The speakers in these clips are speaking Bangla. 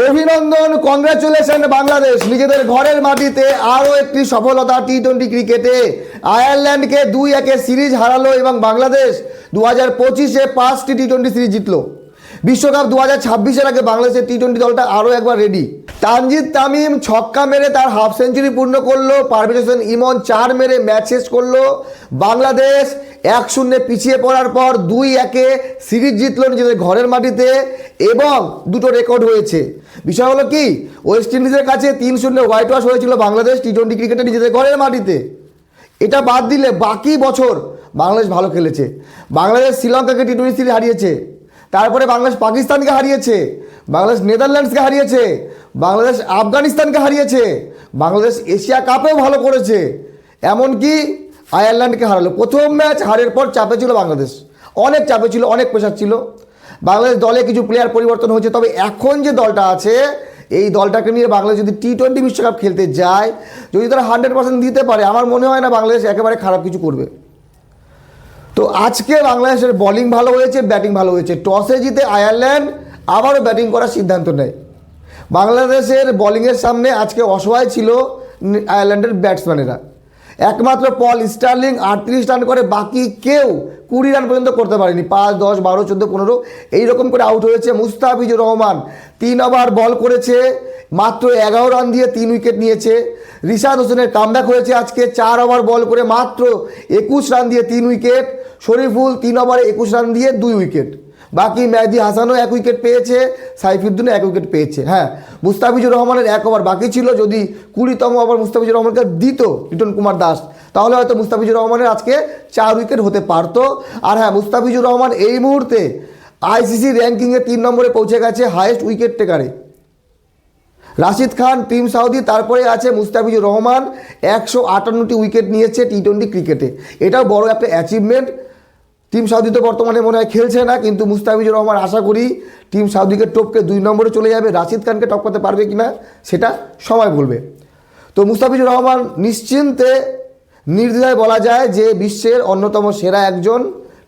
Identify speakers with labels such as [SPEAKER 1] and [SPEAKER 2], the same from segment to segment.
[SPEAKER 1] অভিনন্দন কংগ্রাচুলেশন বাংলাদেশ। নিজেদের ঘরের মাটিতে আরও একটি সফলতা টি টোয়েন্টি ক্রিকেটে। আয়ারল্যান্ডকে দুই একে সিরিজ হারালো এবং বাংলাদেশ দু হাজার পঁচিশে পাঁচটি টি টোয়েন্টি সিরিজ জিতলো। বিশ্বকাপ দু হাজার ছাব্বিশের আগে বাংলাদেশের টি টোয়েন্টি দলটা আরও একবার রেডি তানজিদ তামিম ছক্কা মেরে তার হাফ সেঞ্চুরি পূর্ণ করল পারভেজ হোসেন ইমন চার মেরে ম্যাচ শেষ করল। বাংলাদেশ এক শূন্যে পিছিয়ে পড়ার পর দুই একে সিরিজ জিতলো নিজেদের ঘরের মাটিতে এবং দুটো রেকর্ড হয়েছে। বিষয় হলো কি ওয়েস্ট ইন্ডিজের কাছে তিন শূন্য হোয়াইট ওয়াশ হয়েছিল বাংলাদেশ টি টোয়েন্টি ক্রিকেটে নিজেদের ঘরের মাটিতে। এটা বাদ দিলে বাকি বছর বাংলাদেশ ভালো খেলেছে। বাংলাদেশ শ্রীলঙ্কাকে টি টোয়েন্টি সিরিজ হারিয়েছে। তারপরে বাংলাদেশ পাকিস্তানকে হারিয়েছে, বাংলাদেশ নেদারল্যান্ডসকে হারিয়েছে, বাংলাদেশ আফগানিস্তানকে হারিয়েছে, বাংলাদেশ এশিয়া কাপেও ভালো করেছে, এমনকি আয়ারল্যান্ডকে হারালো। প্রথম ম্যাচ হারের পর চাপে ছিল বাংলাদেশ। অনেক চাপে ছিল, অনেক প্রেশার ছিল। বাংলাদেশ দলে কিছু প্লেয়ার পরিবর্তন হয়েছে, তবে এখন যে দলটা আছে, এই দলটাকে নিয়ে বাংলাদেশ যদি টি টোয়েন্টি বিশ্বকাপ খেলতে যায়, যদি তারা হান্ড্রেড পার্সেন্ট দিতে পারে, আমার মনে হয় না বাংলাদেশ একেবারে খারাপ কিছু করবে। তো আজকে বাংলাদেশের বোলিং ভালো হয়েছে ব্যাটিং ভালো হয়েছে। টসে জিতে আয়ারল্যান্ড, আবারও ব্যাটিং করার সিদ্ধান্ত নেয়। বাংলাদেশের বোলিংয়ের সামনে আজকে অসহায় ছিল আয়ারল্যান্ডের ব্যাটসম্যানেরা একমাত্র পল স্টার্লিং আটত্রিশ রান করে, বাকি কেউ কুড়ি রান পর্যন্ত করতে পারেনি। পাঁচ, দশ, বারো, চোদ্দ, পনেরো, এইরকম করে আউট হয়েছে মুস্তাফিজুর রহমান। তিন ওভার বল করেছে, মাত্র এগারো রান দিয়ে তিন উইকেট নিয়েছে। রিশাদ হোসেনের কামব্যাক হয়েছে আজকে, চার ওভার বল করে মাত্র একুশ রান দিয়ে তিন উইকেট শরীফুল তিন ওভারে একুশ রান দিয়ে দুই উইকেট। বাকি মেহদি হাসানও এক উইকেট পেয়েছে, সাইফুদ্দিনও এক উইকেট পেয়েছে। হ্যাঁ মুস্তাফিজুর রহমানের এক ওভার বাকি ছিল, যদি কুড়িতম ওভার মুস্তাফিজুর রহমানকে দিত লিটন কুমার দাস, তাহলে হয়তো মুস্তাফিজুর রহমানের আজকে চার উইকেট হতে পারতো। আর হ্যাঁ মুস্তাফিজুর রহমান এই মুহূর্তে আইসিসি র্যাঙ্কিংয়ে তিন নম্বরে পৌঁছে গেছে হায়েস্ট উইকেট টেকারে। রাশিদ খান, টিম সাউদি, তারপরে আছে মুস্তাফিজুর রহমান, একশো আটান্নটি উইকেট নিয়েছে টি টোয়েন্টি ক্রিকেটে। এটাও বড় একটা অ্যাচিভমেন্ট টিম সাউদি তো বর্তমানে মনে হয় খেলছে না, কিন্তু মুস্তাফিজুর রহমান আশা করি টিম সাউদিকে টপকে দুই নম্বরে চলে যাবে। রাশিদ খানকে টপ করতে পারবে কিনা সেটা সময় বলবে। তো মুস্তাফিজুর রহমান নিশ্চিন্তে নির্দ্বিধায় বলা যায় যে বিশ্বের অন্যতম সেরা একজন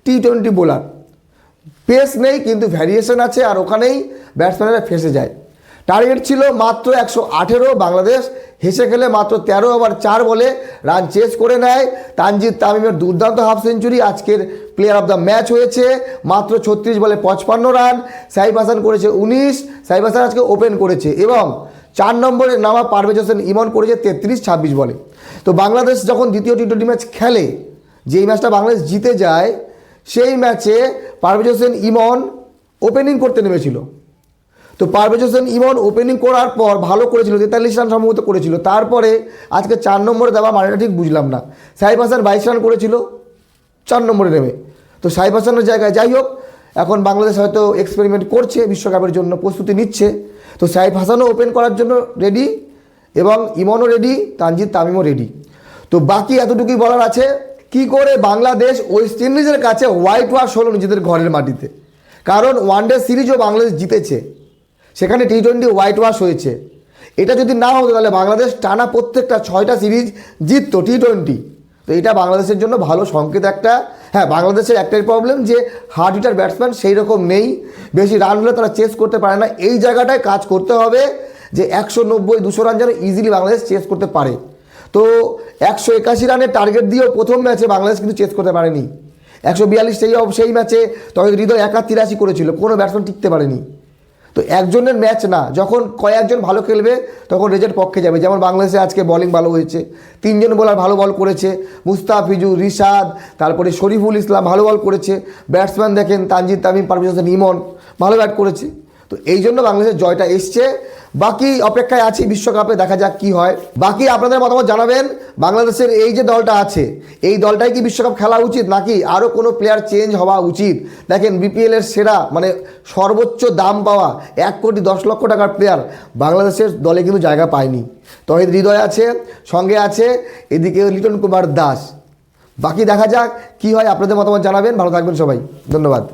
[SPEAKER 1] টি টোয়েন্টি বোলার। পেস নেই, কিন্তু ভ্যারিয়েশন আছে আর ওখানেই ব্যাটসম্যানরা ফেসে যায়। টার্গেট ছিল মাত্র একশো আঠেরো বাংলাদেশ। হেসে খেলে মাত্র তেরো ওভার চার বলে রান চেস করে নেয়। তানজিদ তামিমের দুর্দান্ত হাফ সেঞ্চুরি আজকের প্লেয়ার অফ দ্য ম্যাচ হয়েছে। মাত্র ছত্রিশ বলে পঁচপান্ন রান সাইফ হাসান করেছে উনিশ। সাইফ হাসান আজকে ওপেন করেছে এবং চার নম্বরে নামা পারভেজ হোসেন ইমন করেছে তেত্রিশ, ছাব্বিশ বলে। তো বাংলাদেশ যখন দ্বিতীয় টি টোয়েন্টি ম্যাচ খেলে, যেই ম্যাচটা বাংলাদেশ জিতে যায়, সেই ম্যাচে পারভেজ হোসেন ইমন ওপেনিং করতে নেমেছিল। তো পারভেজ হোসেন ইমন ওপেনিং করার পর ভালো করেছিল, তেতাল্লিশ রান সম্ভবত করেছিল। তারপরে আজকে চার নম্বরে দেওয়া মানেটা ঠিক বুঝলাম না। সাইফ হাসান বাইশ রান করেছিল, চার নম্বরে নেমে। তো সাইফ হাসানের জায়গায় যাই হোক, এখন বাংলাদেশ হয়তো এক্সপেরিমেন্ট করছে, বিশ্বকাপের জন্য প্রস্তুতি নিচ্ছে। তো সাইফ হাসানও ওপেন করার জন্য রেডি এবং ইমনও রেডি তানজিদ তামিমও রেডি তো বাকি এতটুকুই বলার আছে, কি করে বাংলাদেশ ওয়েস্ট ইন্ডিজের কাছে হোয়াইট ওয়াশ হলো নিজেদের ঘরের মাটিতে? কারণ ওয়ানডে সিরিজও বাংলাদেশ জিতেছে। সেখানে টি টোয়েন্টি হোয়াইট ওয়াশ হয়েছে। এটা যদি না হতো তাহলে বাংলাদেশ টানা প্রত্যেকটা ছয়টা সিরিজ জিততো টি টোয়েন্টি তো এটা বাংলাদেশের জন্য ভালো সংকেত একটা। হ্যাঁ বাংলাদেশের একটাই প্রবলেম যে হার্ড হিটার ব্যাটসম্যান সেই রকম নেই। বেশি রান হলে তারা চেস করতে পারে না। এই জায়গাটায় কাজ করতে হবে যে একশো নব্বই, দুশো রান যেন ইজিলি বাংলাদেশ চেস করতে পারে। তো একশো একাশি রানের টার্গেট দিয়েও প্রথম ম্যাচে বাংলাদেশ কিন্তু চেস করতে পারেনি। একশো বিয়াল্লিশ সেই সেই ম্যাচে তবে হৃদয় একা তিরাশি করেছিল। কোনো ব্যাটসম্যান টিকতে পারেনি। তো একজনের ম্যাচ না, যখন কয়েকজন ভালো খেলবে, তখন রেজাল্ট পক্ষে যাবে। যেমন বাংলাদেশে আজকে বলিং ভালো হয়েছে, তিনজন বলার ভালো বল করেছে, মুস্তাফিজু, রিশাদ, তারপরে শরীফুল ইসলাম ভালো বল করেছে ব্যাটসম্যান দেখেন তানজিদ তামিম, পারভেজ নিমন ভালো ব্যাট করেছে। তো এই জন্য বাংলাদেশের জয়টা এসছে। বাকি অপেক্ষায় আছি বিশ্বকাপে, দেখা যাক কি হয়। বাকি আপনাদের মতামত জানাবেন, বাংলাদেশের এই যে দলটা আছে, এই দলটাই কি বিশ্বকাপ খেলা উচিত নাকি আরও কোনো প্লেয়ার চেঞ্জ হওয়া উচিত? দেখেন বিপিএলের সেরা মানে সর্বোচ্চ দাম পাওয়া এক কোটি দশ লক্ষ টাকার প্লেয়ার বাংলাদেশের দলে কিন্তু জায়গা পায়নি। তহিদ হৃদয় আছে, সঙ্গে আছে এদিকে লিটন কুমার দাস। বাকি দেখা যাক কি হয়, আপনাদের মতামত জানাবেন। ভালো থাকবেন সবাই। ধন্যবাদ।